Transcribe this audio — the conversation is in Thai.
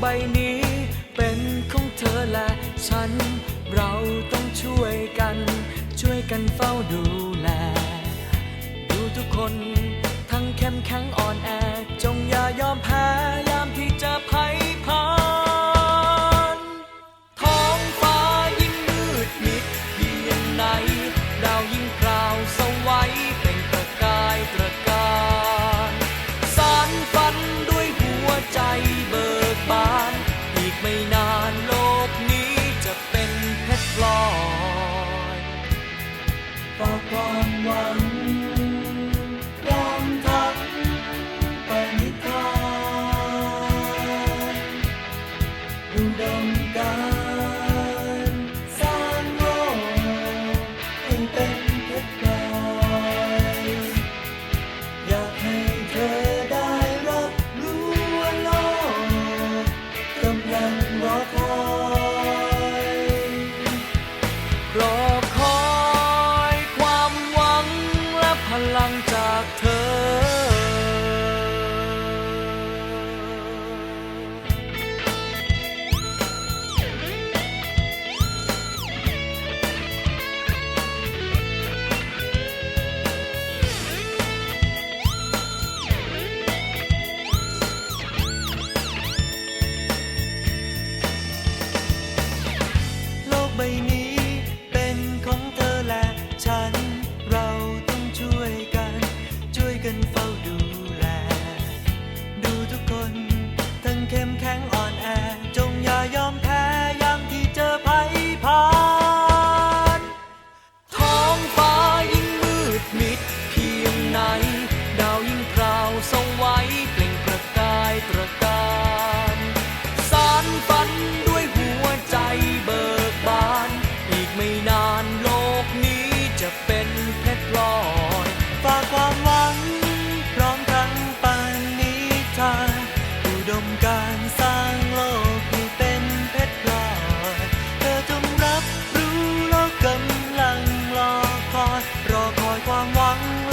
ใบนี้ เป็นของเธอและฉัน เราต้องช่วยกัน ช่วยกันเฝ้าดูแล ดูทุกคน ทั้งเข้มแข็งอ่อนแอจง 光，观望。